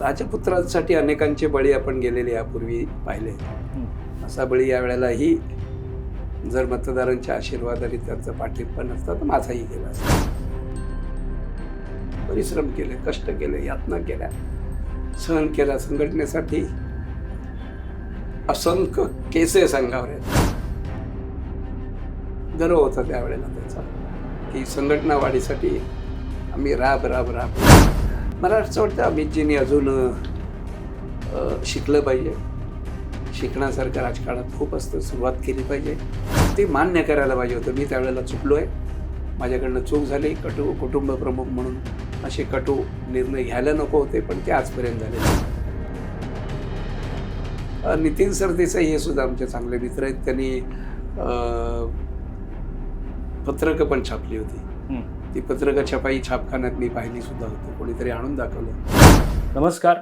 राजपुत्रांसाठी अनेकांचे बळी आपण गेलेले यापूर्वी पाहिले. असा बळी यावेळेलाही जर मतदारांच्या आशीर्वादाने त्यांचा पाठिंबा नसता तर माझाही गेला असता. परिश्रम केले कष्ट केले यातना केल्या. सहन केला संघटनेसाठी असंख्य केसे संघावर आहेत गर्व होता त्यावेळेला त्याचा की संघटना वाढीसाठी आम्ही राब राब राब. मला असं वाटतं अमितजींनी अजून शिकलं पाहिजे. शिकण्यासारखं राजकारणात खूप असतं सुरुवात केली पाहिजे. ते मान्य करायला पाहिजे होतं. मी त्यावेळेला चुकलो आहे माझ्याकडनं चूक झाली. कटू कुटुंब प्रमुख म्हणून असे कटू निर्णय घ्यायला नको होते पण ते आजपर्यंत झाले नितीन सरदेसाई हे सुद्धा आमचे चांगले मित्र आहेत. त्यांनी पत्रकं पण छापली होती. ती पत्रकं छपाई छापखान्यात मी पाहिली सुद्धा होती. कोणीतरी आणून दाखवलं नमस्कार.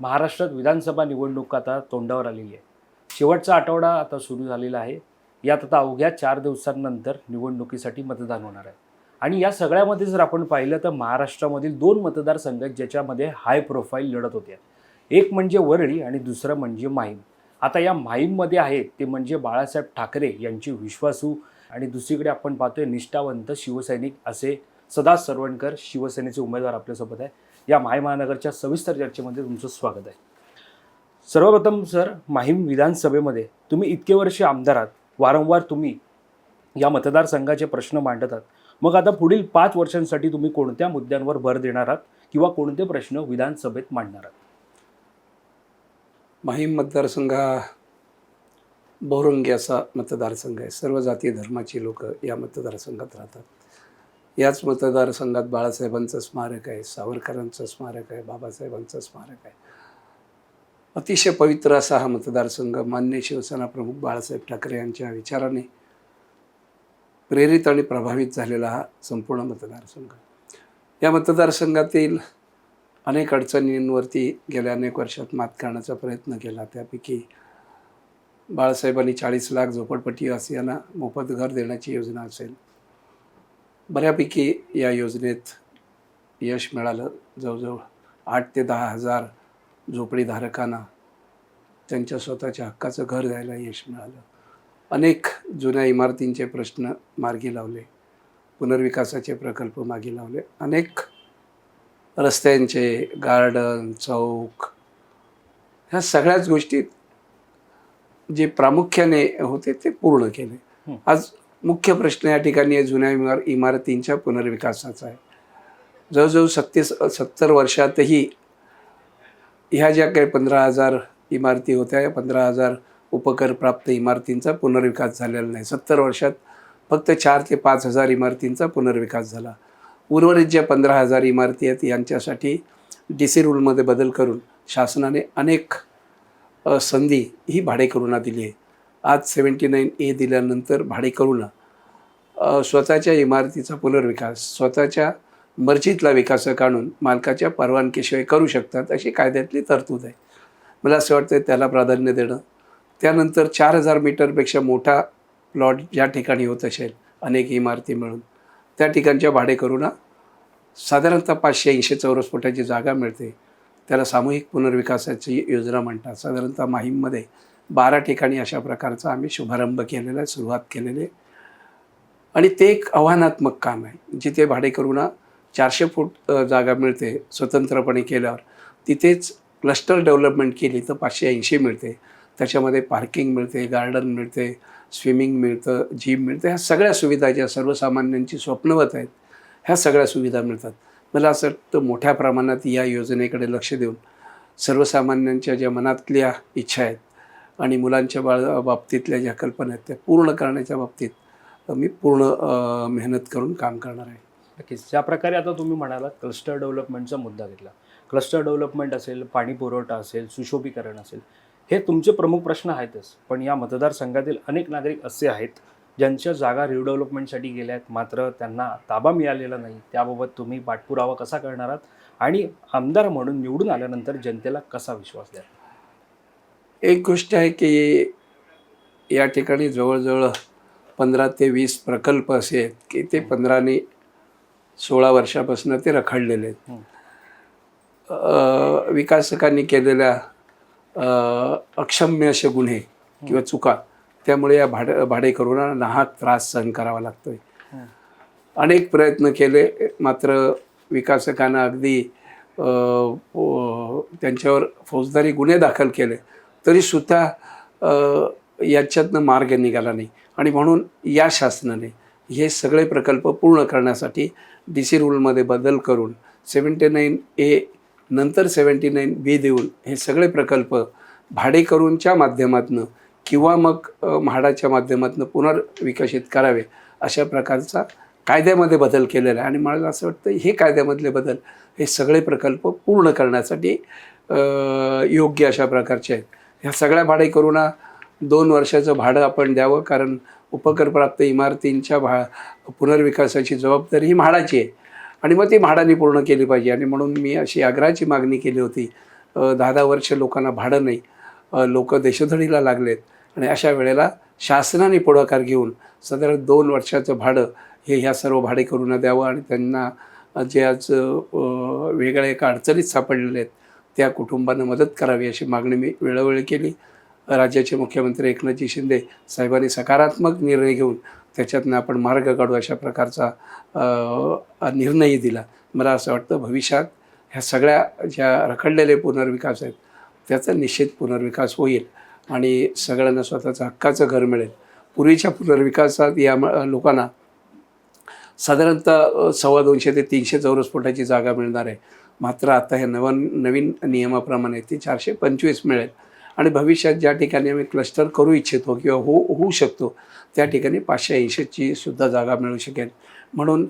महाराष्ट्रात विधानसभा निवडणूक आता तोंडावर आलेली आहे. शेवटचा आठवडा आता सुरू झालेला आहे. यात आता अवघ्या चार दिवसांनंतर निवडणुकीसाठी मतदान होणार आहे. आणि या सगळ्यामध्ये जर आपण पाहिलं तर महाराष्ट्रामधील दोन मतदारसंघ ज्याच्यामध्ये हाय प्रोफाईल लढत होत्या एक म्हणजे वरळी आणि दुसरं म्हणजे माहीम. आता या माहीममध्ये आहेत ते म्हणजे बाळासाहेब ठाकरे यांची विश्वासू आणि दुसरीकडे आपण पाहतोय निष्ठावंत शिवसैनिक असे सदा सरवणकर शिवसेनेचे उमेदवार आपल्यासोबत आहे या माय महानगरच्या सविस्तर चर्चेमध्ये तुमचं स्वागत आहे. सर्वप्रथम सर माहीम विधानसभेमध्ये तुम्ही इतके वर्ष आमदार आहात. वारंवार तुम्ही या मतदारसंघाचे प्रश्न मांडतात. आहात मग आता पुढील पाच वर्षांसाठी तुम्ही कोणत्या मुद्द्यांवर भर देणार आहात किंवा कोणते प्रश्न विधानसभेत मांडणार आहात? माहीम मतदारसंघा बहुरंगी असा मतदारसंघ आहे. सर्व जाती धर्माची लोक या मतदारसंघात राहतात. याच मतदारसंघात बाळासाहेबांचं स्मारक आहे सावरकरांचं स्मारक आहे बाबासाहेबांचं स्मारक आहे. अतिशय पवित्र असा हा मतदारसंघ मान्य शिवसेना प्रमुख बाळासाहेब ठाकरे यांच्या विचाराने प्रेरित आणि प्रभावित झालेला हा संपूर्ण मतदारसंघ. या मतदारसंघातील अनेक अडचणींवरती गेल्या अनेक वर्षात मात करण्याचा प्रयत्न केला. त्यापैकी बाळासाहेबांनी चाळीस लाख झोपडपट्टीवासियांना मोफत घर देण्याची योजना असेल. बऱ्यापैकी या योजनेत यश मिळालं. जवळजवळ आठ ते दहा हजार झोपडीधारकांना त्यांच्या स्वतःच्या हक्काचं घर द्यायला यश मिळालं. अनेक जुन्या इमारतींचे प्रश्न मार्गी लावले. पुनर्विकासाचे प्रकल्प मागे लावले. अनेक रस्त्यांचे गार्डन चौक ह्या सगळ्याच गोष्टी जे प्रामुख्याने होते ते पूर्ण केले. आज मुख्य प्रश्न या ठिकाणी जुन्या इमार इमारतींच्या पुनर्विकासाचा आहे. जवळजवळ सत्तीस सत्तर वर्षातही ह्या ज्या काही पंधरा हजार इमारती होत्या या पंधरा हजार उपकर प्राप्त इमारतींचा पुनर्विकास झालेला नाही. सत्तर वर्षात फक्त चार ते पाच हजार इमारतींचा पुनर्विकास झाला. उर्वरित ज्या पंधरा हजार इमारती आहेत यांच्यासाठी डी सी रूलमध्ये बदल करून शासनाने अनेक संधी ही भाडेकरूंना दिली आहे. आज सेवन्टी नाईन ए दिल्यानंतर भाडेकरूंना स्वतःच्या इमारतीचा पुनर्विकास स्वतःच्या मर्जीतला विकास काढून मालकाच्या परवानगीशिवाय करू शकतात अशी कायद्यातली तरतूद आहे. मला असं वाटतं त्याला प्राधान्य देणं. त्यानंतर चार हजार मीटरपेक्षा मोठा प्लॉट ज्या ठिकाणी होत असेल अनेक इमारती मिळून त्या ठिकाणच्या भाडेकरूंना साधारणतः पाचशे ऐंशी चौरस फुटाची जागा मिळते. त्याला सामूहिक पुनर्विकासाची योजना म्हणतात. साधारणतः माहीममध्ये बारा ठिकाणी अशा प्रकारचा आम्ही शुभारंभ केलेला आहे सुरुवात केलेली आहे. आणि ते एक आव्हानात्मक काम आहे. जिथे भाडेकरूंना चारशे फूट जागा मिळते स्वतंत्रपणे केल्यावर. तिथेच क्लस्टर डेव्हलपमेंट केली तर पाचशे ऐंशी मिळते. त्याच्यामध्ये पार्किंग मिळते गार्डन मिळते स्विमिंग मिळतं जिम मिळतं. ह्या सगळ्या सुविधा ज्या सर्वसामान्यांची स्वप्नवत आहेत ह्या सगळ्या सुविधा मिळतात. मला असं वाटतं मोठ्या प्रमाणात या योजनेकडे लक्ष देऊन सर्वसामान्यांच्या ज्या मनातल्या इच्छा आहेत आणि मुलांच्या बाळ बाबतीतल्या ज्या कल्पना आहेत त्या पूर्ण करण्याच्या बाबतीत मी पूर्ण मेहनत करून काम करणार आहे. नक्कीच. ज्या प्रकारे आता तुम्ही म्हणाला क्लस्टर डेव्हलपमेंटचा मुद्दा घेतला. क्लस्टर डेव्हलपमेंट असेल पाणी पुरवठा असेल सुशोभीकरण असेल हे तुमचे प्रमुख प्रश्न आहेतच. पण या मतदारसंघातील अनेक नागरिक असे आहेत ज्यांच्या जागा रिडेव्हलपमेंटसाठी गेल्या आहेत मात्र त्यांना ताबा मिळालेला नाही. त्याबाबत तुम्ही पाठपुरावा कसा करणार आहात? आणि आमदार म्हणून निवडून आल्यानंतर जनतेला कसा विश्वास द्या एक गोष्ट आहे की या ठिकाणी जवळजवळ पंधरा ते वीस प्रकल्प असे आहेत की ते पंधराने सोळा वर्षापासून ते रखडलेले आहेत. विकासकांनी केलेल्या अक्षम्य असे गुन्हे किंवा चुका त्यामुळे या भाडे भाडेकरूंना नाहक त्रास सहन करावा लागतोय. अनेक प्रयत्न केले मात्र विकासकांना अगदी त्यांच्यावर फौजदारी गुन्हे दाखल केले तरीसुद्धा याच्यातनं मार्ग निघाला नाही. आणि म्हणून या शासनाने हे सगळे प्रकल्प पूर्ण करण्यासाठी डी सी रूलमध्ये बदल करून सेवन्टी नाईन ए नंतर सेवन्टी नाईन बी देऊन हे सगळे प्रकल्प भाडेकरूंच्या माध्यमातून किंवा मग म्हाडाच्या माध्यमातून पुनर्विकसित करावे अशा प्रकारचा कायद्यामध्ये बदल केलेला आहे. आणि मला असं वाटतं हे कायद्यामधले बदल हे सगळे प्रकल्प पूर्ण करण्यासाठी योग्य अशा प्रकारचे आहेत. ह्या सगळ्या भाडेकरूंना दोन वर्षाचं भाडं आपण द्यावं कारण उपकरप्राप्त इमारतींच्या भा पुनर्विकासाची जबाबदारी ही म्हाडाची आहे. आणि मग ती म्हाडाने पूर्ण केली पाहिजे. आणि म्हणून मी अशी आग्रहाची मागणी केली होती दहा दहा वर्ष लोकांना भाडं नाही लोक देशधडीला लागलेत. आणि अशा वेळेला शासनाने पुढाकार घेऊन साधारण दोन वर्षाचं भाडं हे ह्या सर्व भाडेकरूंना द्यावं आणि त्यांना जे आज वेगळ्या एका अडचणीत सापडलेले आहेत त्या कुटुंबांना मदत करावी अशी मागणी मी वेळोवेळी केली. राज्याचे मुख्यमंत्री एकनाथजी शिंदे साहेबांनी सकारात्मक निर्णय घेऊन त्याच्यातनं आपण मार्ग काढू अशा प्रकारचा निर्णयही दिला. मला असं वाटतं भविष्यात ह्या सगळ्या ज्या रखडलेले पुनर्विकास आहेत त्याचा निश्चित पुनर्विकास होईल. आणि सगळ्यांना स्वतःचं हक्काचं घर मिळेल. पूर्वीच्या पुनर्विकासात या म- लोकांना साधारणतः सव्वा दोनशे ते तीनशे चौरस फुटाची जागा मिळणार आहे. मात्र आता हे नवन नवीन नियमाप्रमाणे ती चारशे पंचवीस मिळेल. आणि भविष्यात ज्या ठिकाणी आम्ही क्लस्टर करू इच्छितो किंवा हो होऊ शकतो त्या ठिकाणी पाचशे ऐंशीची सुद्धा जागा मिळू शकेल. म्हणून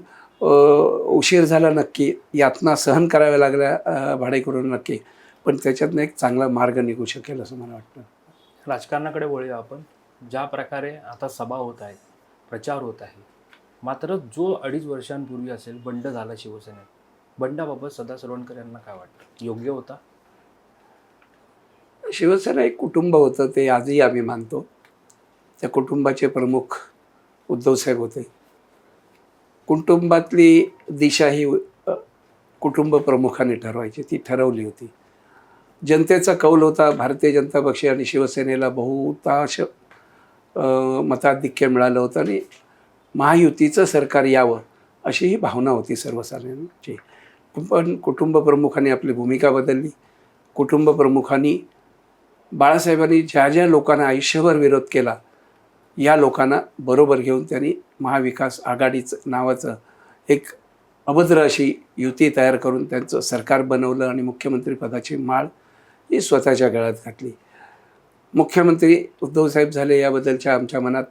उशीर झाला नक्की यातना सहन कराव्या लागल्या भाडेकरून नक्की पण त्याच्यातनं एक चांगला मार्ग निघू शकेल असं मला वाटतं. राजकारणाकडे वळूया आपण. ज्या प्रकारे आता सभा होत आहेत प्रचार होत आहे मात्र जो अडीच वर्षांपूर्वी असेल बंड झाला शिवसेनेत. बंडाबाबत सदा सरवणकर यांना काय वाटतं? योग्य होता? शिवसेना एक कुटुंब होतं ते आजही आम्ही मानतो. त्या कुटुंबाचे प्रमुख उद्धवसाहेब होते. कुटुंबातली दिशा ही कुटुंब प्रमुखाने ठरवायची ती ठरवली होती. जनतेचा कौल होता. भारतीय जनता पक्ष आणि शिवसेनेला बहुतांश मताधिक्य मिळालं होतं आणि महायुतीचं सरकार यावं अशी ही भावना होती सर्वसाधारणची पण कुटुंब प्रमुखांनी आपली भूमिका बदलली. कुटुंब प्रमुखांनी बाळासाहेबांनी ज्या ज्या लोकांना आयुष्यभर विरोध केला या लोकांना बरोबर घेऊन त्यांनी महाविकास आघाडीचं नावाचं एक अभद्र अशी युती तयार करून त्यांचं सरकार बनवलं आणि मुख्यमंत्रीपदाची माळ ही स्वतःच्या गळ्यात घातली. मुख्यमंत्री उद्धवसाहेब झाले याबद्दलच्या आमच्या मनात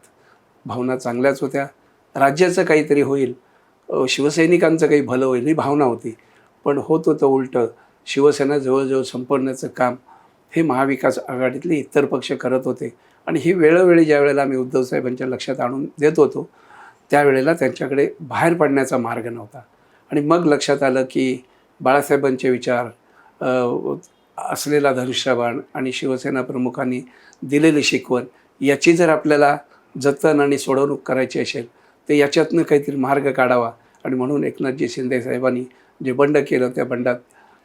भावना चांगल्याच होत्या. राज्याचं काहीतरी होईल शिवसैनिकांचं काही भलं होईल ही भावना होती. पण होत होतं उलटं शिवसेना जवळजवळ संपवण्याचं काम हे महाविकास आघाडीतले इतर पक्ष करत होते. आणि ही वेळोवेळी ज्या वेळेला आम्ही उद्धवसाहेबांच्या लक्षात आणून देत होतो त्यावेळेला त्यांच्याकडे बाहेर पडण्याचा मार्ग नव्हता. आणि मग लक्षात आलं की बाळासाहेबांचे विचार असलेला धनुष्यबाण आणि शिवसेना प्रमुखांनी दिलेली शिकवण याची जर आपल्याला जतन आणि सोडवणूक करायची असेल तर याच्यातनं काहीतरी मार्ग काढावा. आणि म्हणून एकनाथजी शिंदे साहेबांनी जे बंड केलं त्या बंडात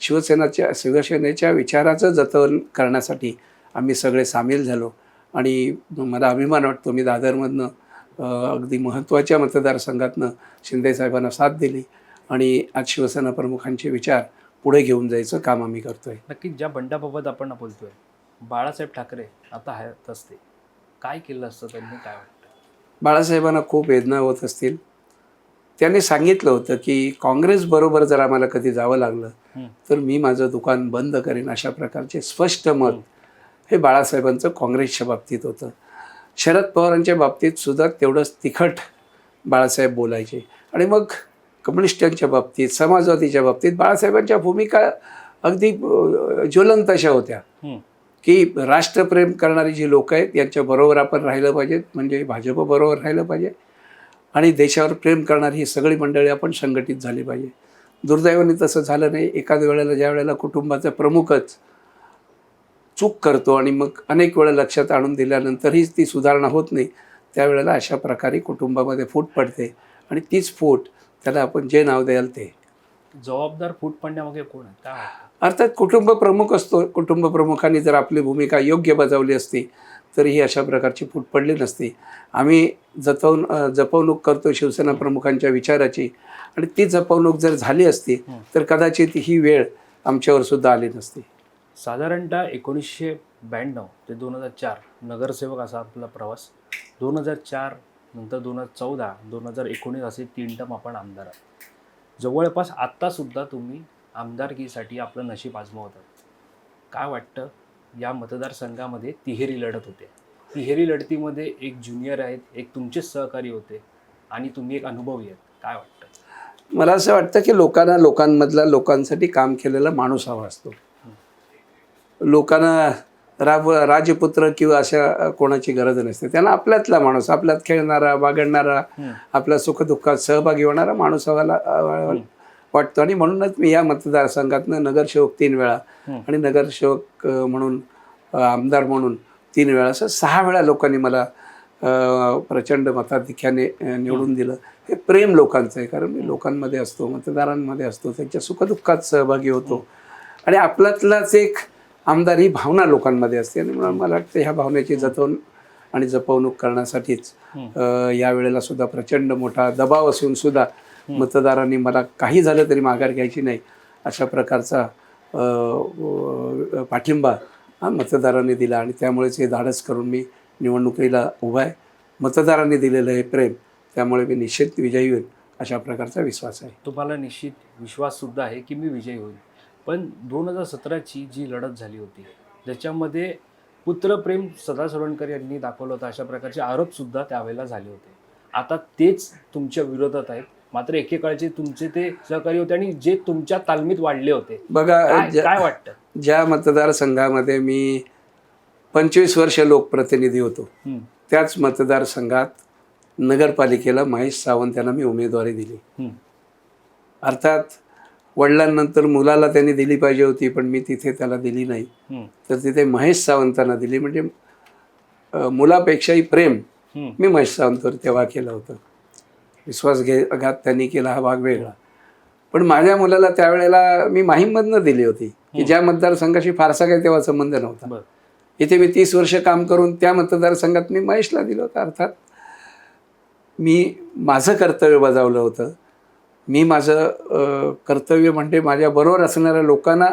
शिवसेनाच्या शिवसेनेच्या विचाराचं जतन करण्यासाठी आम्ही सगळे सामील झालो. आणि मला अभिमान वाटतो मी दादरमधनं अगदी महत्त्वाच्या मतदारसंघातनं शिंदे साहेबांना साथ दिली. आणि आज शिवसेना प्रमुखांचे विचार पुढे घेऊन जायचं काम आम्ही करतोय. नक्कीच ज्या बंडाबाबत आपण बोलतोय बाळासाहेब ठाकरे आता हयात असते काय केलं असतं त्यांनी? काय वाटतं? बाळासाहेबांना खूप वेदना होत असतील. त्याने सांगितलं होतं की काँग्रेसबरोबर जर आम्हाला कधी जावं लागलं. तर मी माझं दुकान बंद करेन अशा प्रकारचे स्पष्ट मत हे बाळासाहेबांचं काँग्रेसच्या बाबतीत होतं. शरद पवारांच्या बाबतीत सुद्धा तेवढंच तिखट बाळासाहेब बोलायचे. आणि मग कम्युनिस्टांच्या बाबतीत समाजवादीच्या बाबतीत बाळासाहेबांच्या भूमिका अगदी ज्वलंत अशा होत्या. की राष्ट्रप्रेम करणारी जी लोक आहेत यांच्याबरोबर आपण राहिलं पाहिजे म्हणजे भाजपबरोबर राहिलं पाहिजे आणि देशावर प्रेम करणारी ही सगळी मंडळी आपण संघटित झाली पाहिजे. दुर्दैवाने तसं झालं नाही. एखाद्या वेळेला ज्या वेळेला कुटुंबाचा प्रमुखच चूक करतो आणि मग अनेक वेळा लक्षात आणून दिल्यानंतरही ती सुधारणा होत नाही त्यावेळेला अशा प्रकारे कुटुंबामध्ये फूट पडते आणि तीच फूट त्याला आपण जे नाव द्याल ते. जबाबदार फूट पडण्यामागे कोण आहे? काय अर्थात कुटुंब प्रमुख असतो. कुटुंब प्रमुखांनी जर आपली भूमिका योग्य बजावली असती तर ही अशा प्रकारची फूट पडली नसती. आम्ही जतवून जपवणूक करतो शिवसेना प्रमुखांच्या विचाराची. आणि ती जपवणूक जर झाली असती तर कदाचित ही वेळ आमच्यावर सुद्धा आली नसती. साधारणतः एकोणीसशे ब्याण्णव ते दोन हजार चार नगरसेवक असा आपला प्रवास. दोन हजार चार नंतर दोन हजार चौदा दोन हजार एकोणीस असे तीन टर्म आपण आमदार आहात. जवळपास आत्तासुद्धा तुम्ही आमदारकीसाठी आपलं नशीब आजमावतात. काय वाटतं? या मतदारसंघामध्ये तिहेरी लढत होते. तिहेरी लढतीमध्ये एक ज्युनियर आहेत एक तुमचेच सहकारी होते आणि तुम्ही एक अनुभवी आहेत. काय वाटतं? मला असं वाटतं की लोकांना लोकांमधला लोकांसाठी काम केलेला माणूस हवा असतो. लोकांना राब राजपुत्र किंवा अशा कोणाची गरज नसते. त्यांना आपल्यातला माणूस आपल्यात खेळणारा बागडणारा आपल्या सुखदुःखात सहभागी होणारा माणूस हवाला वाटतो. आणि म्हणूनच मी या मतदारसंघातनं नगरसेवक तीन वेळा आणि नगरसेवक म्हणून आमदार म्हणून तीन वेळा असं सहा वेळा लोकांनी मला प्रचंड मताधिक्याने निवडून दिलं. हे प्रेम लोकांचं आहे. कारण मी लोकांमध्ये असतो मतदारांमध्ये असतो त्यांच्या सुखदुःखात सहभागी होतो. आणि आपल्यातलाच एक आमदार ही भावना लोकांमध्ये असते आणि म्हणून मला वाटतं ह्या भावनेची जतवून आणि जपवणूक करण्यासाठीच अ, या वेळेला सुद्धा प्रचंड मोठा दबाव असून सुद्धा मतदारांनी मला काही झालं तरी माघार घ्यायची नाही अशा प्रकारचा पाठिंबा हा मतदारांनी दिला आणि त्यामुळेच हे धाडस करून मी निवडणुकीला उभा आहे. मतदारांनी दिलेलं हे प्रेम त्यामुळे मी निश्चित विजयी होईल अशा प्रकारचा विश्वास आहे. तुम्हाला निश्चित विश्वाससुद्धा आहे की मी विजयी होईल पण दोन हजार सतराची जी लढत झाली होती ज्याच्यामध्ये पुत्रप्रेम सदा सोळणकर यांनी दाखवलं होतं. अशा प्रकारचे आरोपसुद्धा त्यावेळेला झाले होते. आता तेच तुमच्या विरोधात आहेत. मात्र एकेकाळचे तुमचे ते सहकारी होते आणि जे तुमच्या तालमीत वाढले होते. बघा काय वाटतं? ज्या मतदारसंघामध्ये मी पंचवीस वर्ष लोकप्रतिनिधी होतो त्याच मतदारसंघात नगरपालिकेला महेश सावंत यांना मी उमेदवारी दिली. अर्थात वडिलांनंतर मुलाला त्यांनी दिली पाहिजे होती पण मी तिथे त्याला दिली नाही. तर तिथे महेश सावंतांना दिली. म्हणजे मुलापेक्षाही प्रेम मी महेश सावंतवर तेव्हा केलं होतं. विश्वास घे घात त्यांनी केला हा भाग वेगळा. पण माझ्या मुलाला त्यावेळेला मी माहीममधनं दिली होती की ज्या मतदारसंघाशी फारसा काही तेव्हा संबंध नव्हता. इथे मी तीस वर्ष काम करून त्या मतदारसंघात मी महेशला दिलं होतं. अर्थात मी माझं कर्तव्य बजावलं होतं. मी माझं कर्तव्य म्हणजे माझ्याबरोबर असणाऱ्या लोकांना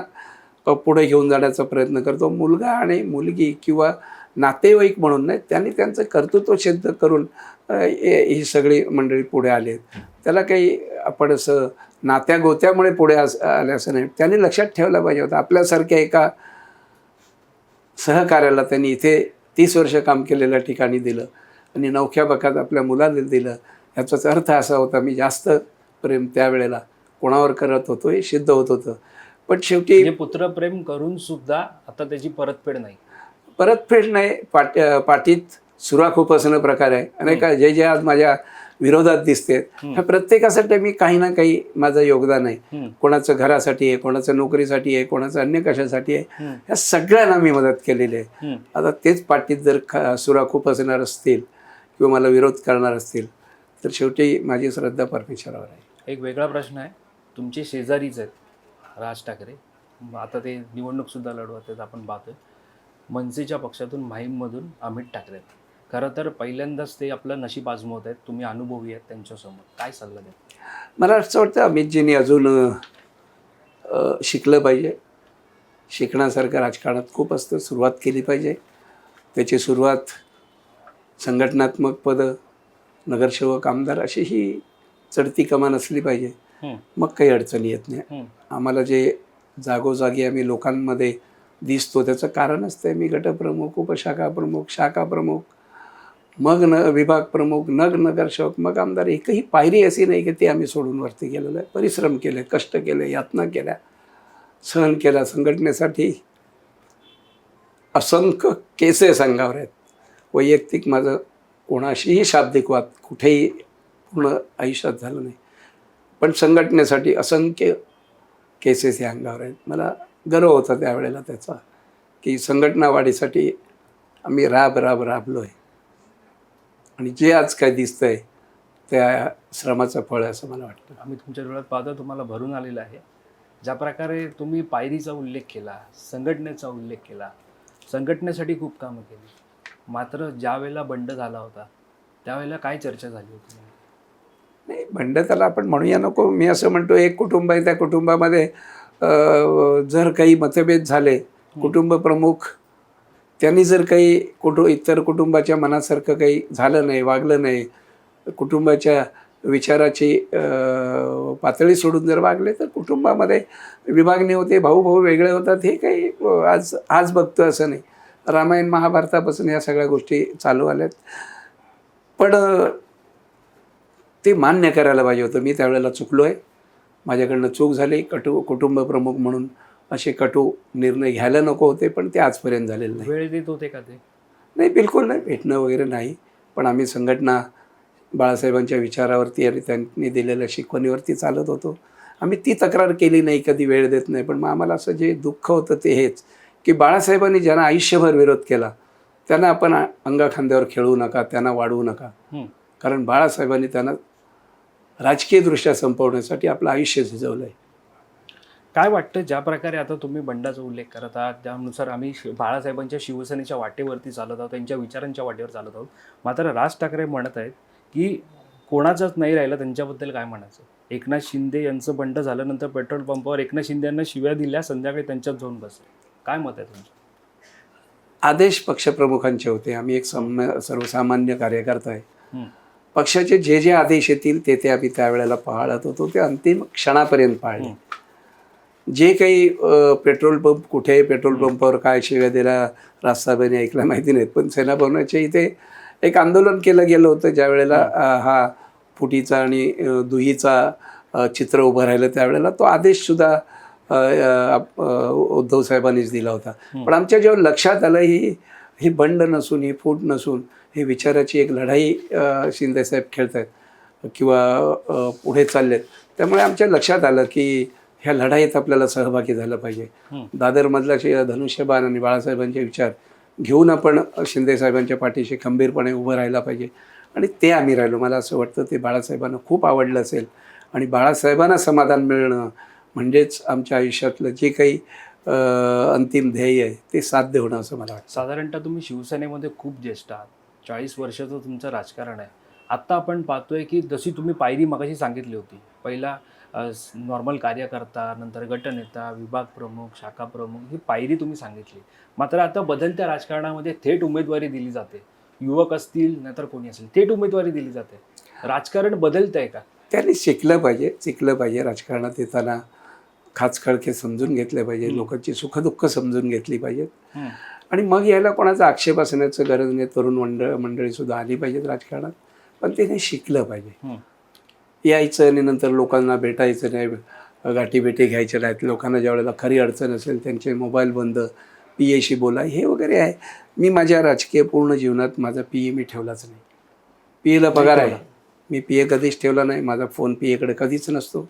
पुढे घेऊन जाण्याचा प्रयत्न करतो. मुलगा आणि मुलगी किंवा नातेवाईक म्हणून नाही त्यांनी त्यांचं कर्तृत्व सिद्ध करून ही सगळी मंडळी पुढे आले त्याला काही आपण असं नात्या गोत्यामुळे पुढे आस- आले असं नाही. त्यांनी लक्षात ठेवलं पाहिजे होतं. आपल्यासारख्या एका सहकार्याला त्यांनी इथे तीस वर्ष काम केलेल्या ठिकाणी दिलं आणि नवख्या बकात आपल्या मुलाला दिलं. ह्याचाच अर्थ असा होता मी जास्त प्रेम त्यावेळेला कोणावर करत होतो हे सिद्ध होत होतं. पण शेवटी म्हणजे पुत्रप्रेम करून सुद्धा आता त्याची परतफेड नाही. परतफेड नाही पाट पाठीत सुराख उपसणं प्रकार आहे. अनेक जे जे आज माझ्या विरोधात दिसते ह्या प्रत्येकासाठी मी काही ना काही माझं योगदान आहे. कोणाचं घरासाठी आहे कोणाचं नोकरीसाठी आहे कोणाचं अन्य कशासाठी आहे ह्या सगळ्यांना मी मदत केलेली आहे. आता तेच पाठीत जर ख सुराखूप असणार असतील किंवा मला विरोध करणार असतील तर शेवटी माझी श्रद्धा परमेश्वरावर आहे. एक वेगळा प्रश्न आहे. तुमचे शेजारीच आहेत राज ठाकरे. आता ते निवडणूकसुद्धा लढवत आहेत आपण पाहतोय. मनसेच्या पक्षातून माहीममधून अमित ठाकरे आहेत. खरं तर पहिल्यांदाच ते आपलं नशीब आजमवत आहेत. तुम्ही अनुभवी आहेत त्यांच्यासमोर. काय सल्ला द्या मला असं वाटतं अमितजींनी अजून शिकलं पाहिजे. शिकण्यासारखं राजकारणात खूप असतं. सुरुवात केली पाहिजे. त्याची सुरुवात संघटनात्मक पदं नगरसेवक आमदार अशी ही चढती कमान असली पाहिजे. मग काही अडचणी येत नाही. आम्हाला जे जागोजागी आम्ही लोकांमध्ये दिसतो त्याचं कारणच ते मी गटप्रमुख उपशाखा प्रमुख शाखा प्रमुख मग न विभाग प्रमुख नग नगरसेवक मग आमदार एकही पायरी अशी नाही की ती आम्ही सोडून वरती गेलेलो. आहे परिश्रम केले कष्ट केले यातना केल्या सहन केला. संघटनेसाठी असंख्य केसेस अंगावर आहेत. वैयक्तिक माझं कोणाशीही शाब्दिक वाद कुठेही पूर्ण आयुष्यात झालं नाही. पण संघटनेसाठी असंख्य केसेस या अंगावर आहेत. मला गर्व होता त्यावेळेला त्याचा की संघटना वाढीसाठी आम्ही राब राब राबलो आहे आणि जे आज काय दिसतंय त्या श्रमाचं फळ आहे असं मला वाटतं. आम्ही तुमच्या डोळ्यात पाहता तुम्हाला भरून आलेलं आहे. ज्या प्रकारे तुम्ही पायरीचा उल्लेख केला संघटनेचा उल्लेख केला संघटनेसाठी खूप कामं केली. मात्र ज्या वेळेला बंड झाला होता त्यावेळेला काय चर्चा झाली होती? नाही बंड त्याला आपण म्हणूया नको. मी असं म्हणतो एक कुटुंब आहे त्या कुटुंबामध्ये जर काही मतभेद झाले कुटुंब प्रमुख त्यांनी जर काही कुटु इतर कुटुंबाच्या मनासारखं काही झालं नाही वागलं नाही कुटुंबाच्या विचाराची पातळी सोडून जर वागले तर कुटुंबामध्ये विभागणी होते भाऊ भाऊ वेगळे होतात हे काही आज आज बघतो असं नाही. रामायण महाभारतापासून या सगळ्या गोष्टी चालू आल्यात. पण ते मान्य करायला पाहिजे होतं. मी त्यावेळेला चुकलो आहे माझ्याकडनं चूक झाली. कटू कुटुंब प्रमुख म्हणून असे कटू निर्णय घ्यायला नको होते पण ते आजपर्यंत झालेलं नाही. वेळ देत होते का ते? नाही बिलकुल नाही. भेटणं वगैरे नाही. पण आम्ही संघटना बाळासाहेबांच्या विचारावरती आणि त्यांनी दिलेल्या शिकवणीवरती चालत होतो. आम्ही ती तक्रार केली नाही. कधी वेळ देत नाही. पण मग आम्हाला असं जे दुःख होतं ते हेच की बाळासाहेबांनी ज्यांना आयुष्यभर विरोध केला त्यांना आपण अंगाखांद्यावर खेळू नका त्यांना वाढवू नका. कारण बाळासाहेबांनी त्यांना राजकीयदृष्ट्या संपवण्यासाठी आपलं आयुष्य झिजवलं आहे काय वाटतं ज्या प्रकारे आता तुम्ही बंडाचा उल्लेख करत आहात त्यानुसार आम्ही शि- बाळासाहेबांच्या शिवसेनेच्या वाटेवरती चालत आहोत त्यांच्या विचारांच्या वाटेवर चालत आहोत मात्र राज ठाकरे म्हणत आहेत की कोणाचंच नाही राहिलं त्यांच्याबद्दल काय म्हणायचं? एकनाथ शिंदे यांचं बंड झाल्यानंतर पेट्रोल पंपावर एकनाथ शिंदे यांना शिव्या दिल्या संध्याकाळी त्यांच्यात जाऊन बसले. काय मत आहे तुमचं? आदेश पक्षप्रमुखांचे होते. आम्ही एक सम सर्वसामान्य कार्यकर्ता आहे. पक्षाचे जे जे आदेश येतील ते ते आम्ही त्यावेळेला पाळत होतो. ते अंतिम क्षणापर्यंत पाळले. जे काही पेट्रोल पंप कुठे पेट्रोल पंपावर काय शिव्या दिला राजसाहेबांनी ऐकला माहिती नाहीत पण सेनाभवनाच्या इथे एक आंदोलन केलं गेलं होतं. ज्या वेळेला हा फुटीचा आणि दुहीचा चित्र उभं राहिलं त्यावेळेला तो आदेशसुद्धा उद्धव साहेबांनीच दिला होता. पण आमच्या जेव्हा लक्षात आलं ही ही बंड नसून ही फूट नसून ही विचाराची एक लढाई शिंदेसाहेब खेळत आहेत किंवा पुढे चाललेत. त्यामुळे आमच्या लक्षात आलं की ह्या लढाईत आपल्याला सहभागी झालं पाहिजे. दादरमधला धनुष्यबाण आणि बाळासाहेबांचे विचार घेऊन आपण शिंदेसाहेबांच्या पाठीशी खंबीरपणे उभं राहायला पाहिजे. आणि ते आम्ही राहिलो. मला असं वाटतं ते बाळासाहेबांना खूप आवडलं असेल. आणि बाळासाहेबांना समाधान मिळणं म्हणजेच आमच्या आयुष्यातलं जे काही अंतिम ध्येय आहे ते साध्य होणं असं मला वाटतं. साधारणतः तुम्ही शिवसेनेमध्ये खूप ज्येष्ठ आहात. चाळीस वर्षाचं तुमचं राजकारण आहे. आत्ता आपण पाहतोय की जशी तुम्ही पायरी मगाशी सांगितली होती पहिला नॉर्मल कार्यकर्ता नंतर गटनेता विभाग प्रमुख शाखा प्रमुख ही पायरी तुम्ही सांगितली. मात्र आता बदलत्या राजकारणामध्ये थेट उमेदवारी दिली जाते. युवक असतील नाहीतर कोणी असेल थेट उमेदवारी दिली जाते. राजकारण बदलतंय का? त्यांनी शिकलं पाहिजे शिकलं पाहिजे राजकारणात येताना. खाचखळके समजून घेतले पाहिजे लोकांची सुखदुःख समजून घेतली पाहिजेत. आणि मग यायला कोणाचा आक्षेप असण्याचं गरज नाही. तरुण मंडळ मंडळीसुद्धा आली पाहिजेत राजकारणात. पण त्याने शिकलं पाहिजे. यायचं आणि नंतर लोकांना भेटायचं नाही गाठीभेटी घ्यायच्या नाहीत. लोकांना ज्या वेळेला खरी अडचण असेल त्यांचे मोबाईल बंद पी एशी बोला हे वगैरे आहे. मी माझ्या राजकीय पूर्ण जीवनात माझा पी ए मी ठेवलाच नाही. पी एला पगार आहे. मी पी ए कधीच ठेवला नाही. माझा फोन पी एकडे कधीच नसतो.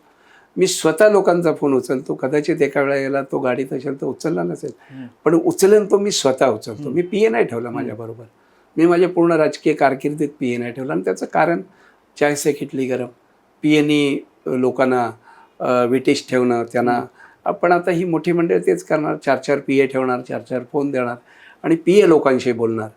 मी स्वतः लोकांचा फोन उचलतो. कदाचित एका वेळेला तो गाडीत असेल तर उचलला नसेल. पण उचलेन तो मी स्वतः उचलतो. मी पी ए नाही ठेवला माझ्याबरोबर मी माझ्या पूर्ण राजकीय कारकिर्दीत पी ए नाही ठेवला आणि त्याचं कारण चाय से खिटली गरम. पी एनी लोकांना अ, विटिश ठेवणं त्यांना आपण आता ही मोठी मंडळी तेच करणार. चार चार पी ए ठेवणार चार चार फोन देणार आणि पी ए लोकांशी बोलणार.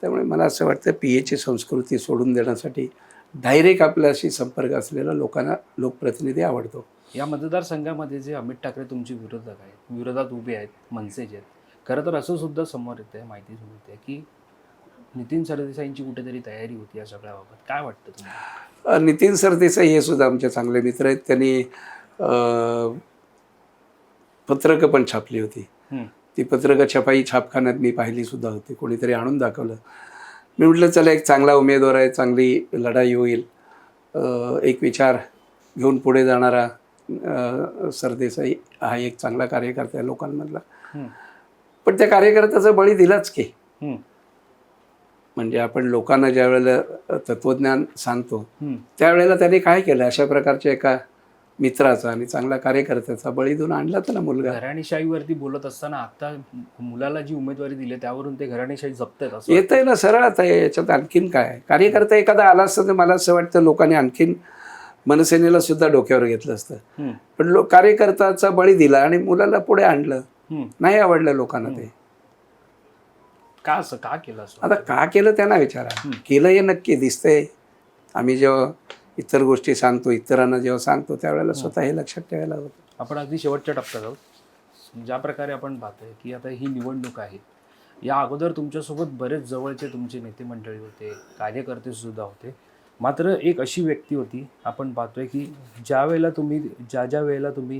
त्यामुळे मला असं वाटतं पी एची संस्कृती सोडून देण्यासाठी डायरेक्ट आपल्याशी संपर्क असलेला लोकांना लोकप्रतिनिधी आवडतो. या मतदारसंघामध्ये जे अमित ठाकरे तुमचे विरोधक आहेत विरोधात उभे आहेत मनसेचे आहेत खरं तर असं सुद्धा समोर येतं आहे माहिती समोर येते की नितीन सरदेसाईंची कुठेतरी तयारी होती या सगळ्याबाबत. काय वाटतं तुम्हाला? नितीन सरदेसाई हे सुद्धा आमचे चांगले मित्र आहेत. त्यांनी पत्रकं पण छापली होती. ती पत्रकं छपाई छापखान्यात मी पाहिली सुद्धा होती. कोणीतरी आणून दाखवलं. मी म्हटलं चला एक चांगला उमेदवार आहे चांगली लढाई होईल एक विचार घेऊन पुढे जाणारा सरदेसाई हा एक चांगला कार्यकर्ता आहे लोकांमधला. पण त्या कार्यकर्त्याचा बळी दिलाच की. म्हणजे आपण लोकांना ज्या वेळेला तत्त्वज्ञान सांगतो. त्यावेळेला त्याने काय केलं अशा प्रकारच्या एका मित्राचा आणि चांगला कार्यकर्त्याचा बळी देऊन आणला तर ना मुलगा. घराणेशाहीवरती बोलत असताना आता मुलाला जी उमेदवारी दिली त्यावरून ते घराणेशाही असं येत आहे ना सरळ आता याच्यात आणखीन काय? कार्यकर्ता एखादा आला असता तर मला असं वाटतं लोकांनी आणखीन मनसेनेला सुद्धा डोक्यावर घेतलं असतं. पण लोक कार्यकर्त्याचा बळी दिला आणि मुलाला पुढे आणलं. नाही आवडलं लोकांना ते. का असं का केलं असं? आता का केलं त्यांना विचारा. केलं हे नक्की दिसतंय. आम्ही जेव्हा इतर गोष्टी सांगतो इतरांना जेव्हा सांगतो त्यावेळेला स्वतः हे लक्षात ठेवायला हवं. आपण अगदी शेवटच्या टप्प्यात आहोत. ज्या प्रकारे आपण पाहतोय की आता ही निवडणूक आहे या अगोदर तुमच्यासोबत बरेच जवळचे तुमचे नेते मंडळी होते कार्यकर्ते सुद्धा होते. मात्र एक अशी व्यक्ती होती आपण पाहतोय की ज्या वेळेला तुम्ही ज्या ज्या वेळेला तुम्ही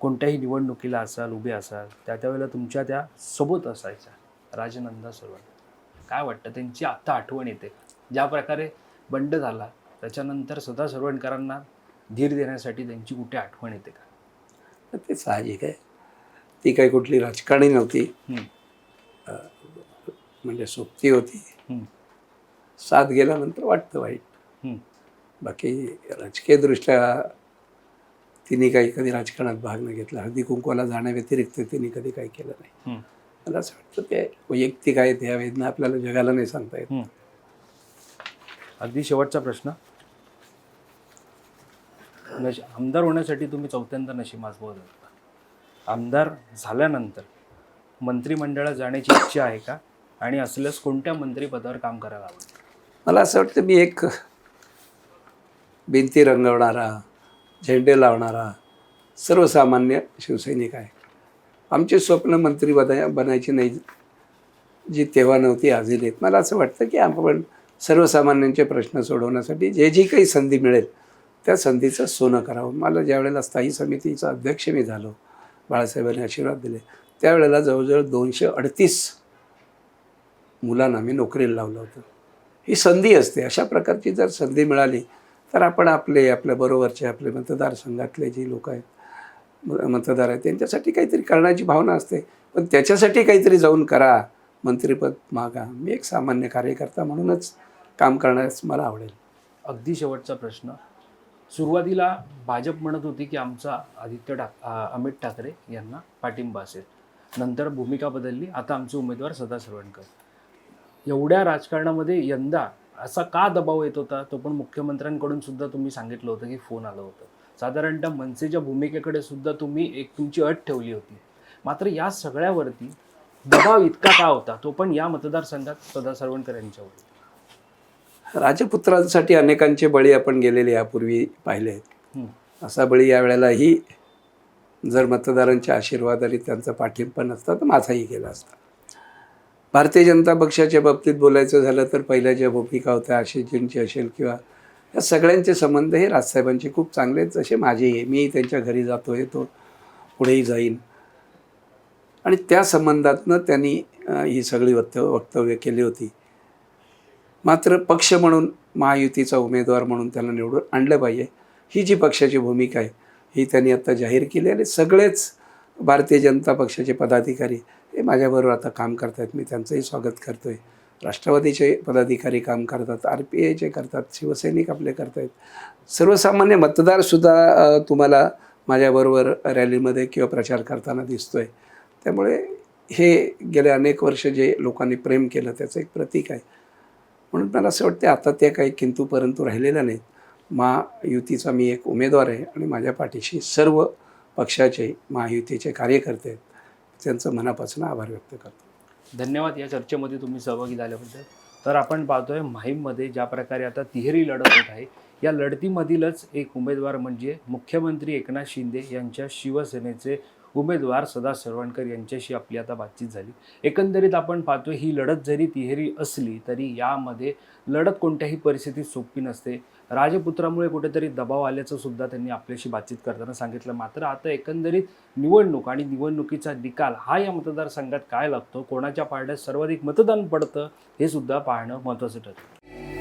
कोणत्याही निवडणुकीला असाल उभे असाल त्या त्यावेळेला तुमच्या त्या सोबत असायच्या राजनंदा सरवण काय वाटतं त्यांची आत्ता आठवण येते? ज्या प्रकारे बंड झाला त्याच्यानंतर सदा सरवणकरांना धीर देण्यासाठी त्यांची कुठे आठवण येते का ते साहजिक आहे ती काही कुठली राजकारणी नव्हती. म्हणजे सोबती होती. साथ गेल्यानंतर वाटतं वाईट. बाकी राजकीयदृष्ट्या तिने काही कधी राजकारणात भाग न घेतला हळदी कुंकवाला जाण्याव्यतिरिक्त तिने कधी काही केलं नाही. मला असं वाटतं ते वैयक्तिक आहेत ह्या वेदना आपल्याला जगाला नाही सांगता येत. अगदी शेवटचा प्रश्न नश आमदार होण्यासाठी तुम्ही चौथ्यांदा नशीब बोलत होता. आमदार झाल्यानंतर मंत्रिमंडळात जाण्याची इच्छा आहे का? आणि असल्यास कोणत्या मंत्रिपदावर काम करायला हवं मला असं वाटतं मी एक भिंती रंगवणारा झेंडे लावणारा सर्वसामान्य शिवसैनिक आहे. आमचे स्वप्न मंत्री बना बनायची नाही जी तेव्हा नव्हती आजही नाहीत. मला असं वाटतं की आपण सर्वसामान्यांचे प्रश्न सोडवण्यासाठी जे जी काही संधी मिळेल त्या संधीचं सोनं करावं. मला ज्यावेळेला स्थायी समितीचा अध्यक्ष मी झालो बाळासाहेबांनी आशीर्वाद दिले त्यावेळेला जवळजवळ दोनशे अडतीस मुलांना मी नोकरीला लावलं होतं. ही संधी असते. अशा प्रकारची जर संधी मिळाली तर आपण आपले आपल्या बरोबरचे आपले मतदारसंघातले जे लोक आहेत मतदार आहेत त्यांच्यासाठी काहीतरी करण्याची भावना असते. पण त्याच्यासाठी काहीतरी जाऊन करा मंत्रिपद मागा. मी एक सामान्य कार्यकर्ता म्हणूनच काम करण्यास मला आवडेल. अगदी शेवटचा प्रश्न. सुरुवातीला भाजप म्हणत होती की आमचा आदित्य ठाक अमित ठाकरे यांना पाठिंबा असेल. नंतर भूमिका बदलली. आता आमचे उमेदवार सदा सरवणकर. एवढ्या राजकारणामध्ये यंदा असा का दबाव येत होता? तो पण मुख्यमंत्र्यांकडून सुद्धा तुम्ही सांगितलं होतं की फोन आलं होतं. साधारणतः मनसेच्या भूमिकेकडे सुद्धा तुम्ही एक तुमची अट ठेवली होती. मात्र या सगळ्यावरती दबाव इतका का होता? तो पण या मतदारसंघात सदा सरवणकर यांच्यावर राजपुत्रांसाठी अनेकांचे बळी आपण गेलेले यापूर्वी पाहिले आहेत. असा बळी यावेळेलाही जर मतदारांच्या आशीर्वाद आणि त्यांचा पाठिंबा नसता तर माझाही गेला असता. भारतीय जनता पक्षाच्या बाबतीत बोलायचं झालं तर पहिल्या ज्या भूमिका होत्या आशिषजींची असेल किंवा या सगळ्यांचे संबंध हे राजसाहेबांचे खूप चांगले आहेत जसे माझेही आहे. मी त्यांच्या घरी जातो येतो पुढेही जाईन. आणि त्या संबंधातनं त्यांनी ही सगळी वक्त वक्तव्य केली होती. मात्र पक्ष म्हणून महायुतीचा उमेदवार म्हणून त्यांना निवडून आणलं पाहिजे. ही जी पक्षाची भूमिका आहे ही त्यांनी आता जाहीर केली आणि सगळेच भारतीय जनता पक्षाचे पदाधिकारी हे माझ्याबरोबर आता काम करतात मी त्यांचंही स्वागत करतो आहे राष्ट्रवादीचे पदाधिकारी काम करतात आर पी आयचे करतात शिवसैनिक आपले करतायत. सर्वसामान्य मतदारसुद्धा तुम्हाला माझ्याबरोबर रॅलीमध्ये किंवा प्रचार करताना दिसतो आहे त्यामुळे हे गेले अनेक वर्ष जे लोकांनी प्रेम केलं त्याचं एक प्रतीक आहे. म्हणून मला असं वाटते आता त्या काही किंतू परंतु राहिलेल्या नाहीत. महायुतीचा मी एक उमेदवार आहे आणि माझ्या पाठीशी सर्व पक्षाचे महायुतीचे कार्यकर्ते आहेत. त्यांचं मनापासून आभार व्यक्त करतो. धन्यवाद या चर्चेमध्ये तुम्ही सहभागी झाल्याबद्दल. तर आपण पाहतोय माहीममध्ये ज्या प्रकारे आता तिहेरी लढत होत आहे या लढतीमधीलच एक उमेदवार म्हणजे मुख्यमंत्री एकनाथ शिंदे यांच्या शिवसेनेचे उमेदवार सदा सरवणकर यांच्याशी आपली आता बातचीत झाली. एकंदरीत आपण पाहतोय ही लढत जरी तिहेरी असली तरी यामध्ये लढत कोणत्याही परिस्थितीत सोपी नसते. राजपुत्रामुळे कुठेतरी दबाव आल्याचं सुद्धा त्यांनी आपल्याशी बातचीत करताना सांगितलं. मात्र आता एकंदरीत निवडणूक आणि निवडणुकीचा निकाल हा या मतदारसंघात काय लागतो? कोणाच्या पारड्यात सर्वाधिक मतदान पडतं? हे सुद्धा पाहणं महत्त्वाचं ठरतं.